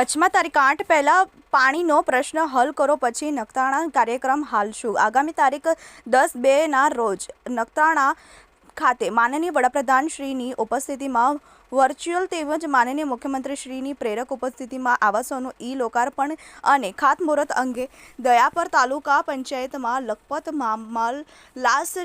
કચ્છમાં તારીખ આઠ પહેલાં પાણીનો પ્રશ્ન હલ કરો પછી નખત્રાણા કાર્યક્રમ હાલશું. આગામી તારીખ દસ બેના રોજ નખત્રાણા ખાતે માનનીય વડાપ્રધાન શ્રીની ઉપસ્થિતિમાં વર્ચ્યુઅલ તેમજ માનનીય મુખ્યમંત્રી શ્રીની પ્રેરક ઉપસ્થિતિમાં આવાસોનું ઈ લોકાર્પણ અને ખાતમુહૂર્ત અંગે દયાપર તાલુકા પંચાયતમાં લખપત મામલ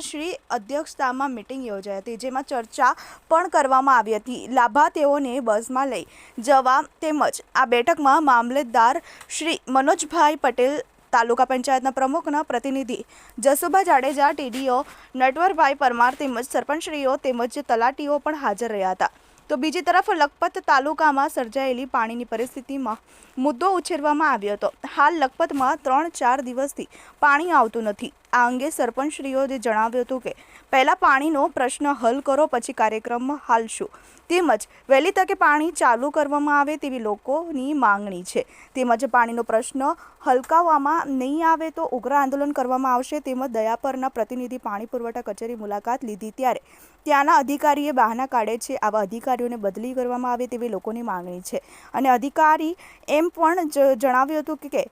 શ્રી અધ્યક્ષતામાં મિટિંગ યોજાઈ હતી, જેમાં ચર્ચા પણ કરવામાં આવી હતી. લાભાર્થીઓને બસમાં લઈ જવા તેમજ આ બેઠકમાં મામલેદાર શ્રી મનોજભાઈ પટેલ તાલુકા પંચાયતના પ્રમુખના પ્રતિનિધિ જસુભા જાડેજા, ટીડીઓ નટવરભાઈ પરમાર તેમજ સરપંચશ્રીઓ તેમજ તલાટીઓ પણ હાજર રહ્યા હતા. તો બીજી તરફ લખપત તાલુકામાં સર્જાયેલી પાણીની પરિસ્થિતિમાં મુદ્દો ઉછેરવામાં આવ્યો હતો. હાલ લખપતમાં ત્રણ ચાર દિવસથી પાણી આવતું નથી. આ અંગે સરપંચશ્રીઓએ જણાવ્યું હતું કે, પહેલાં પાણીનો પ્રશ્ન હલ કરો, પછી કાર્યક્રમ હાલશું. તેમજ, વહેલી તકે પાણી ચાલુ કરવામાં આવે તેવી લોકોની માંગણી છે. તેમજ, પાણીનો પ્રશ્ન હલકાવવામાં નહીં આવે તો ઉગ્ર આંદોલન કરવામાં આવશે. તેમજ દયાપરના પ્રતિનિધિ પાણી પુરવઠા કચેરી મુલાકાત લીધી ત્યારે ત્યાંના અધિકારીએ બહાના કાઢે છે. આવા અધિકારીઓને બદલી કરવામાં આવે તેવી લોકોની માંગણી છે. અને અધિકારી એમ પણ જણાવ્યું હતું કે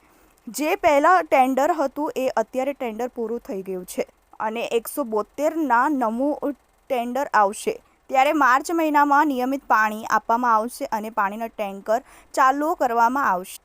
જે પહેલાં ટેન્ડર હતું એ અત્યારે ટેન્ડર પૂરું થઈ ગયું છે અને એકસો બોતેરના નવું ટેન્ડર આવશે. ત્યારે માર્ચ મહિનામાં નિયમિત પાણી આપવામાં આવશે અને પાણીના ટેન્કર ચાલુ કરવામાં આવશે.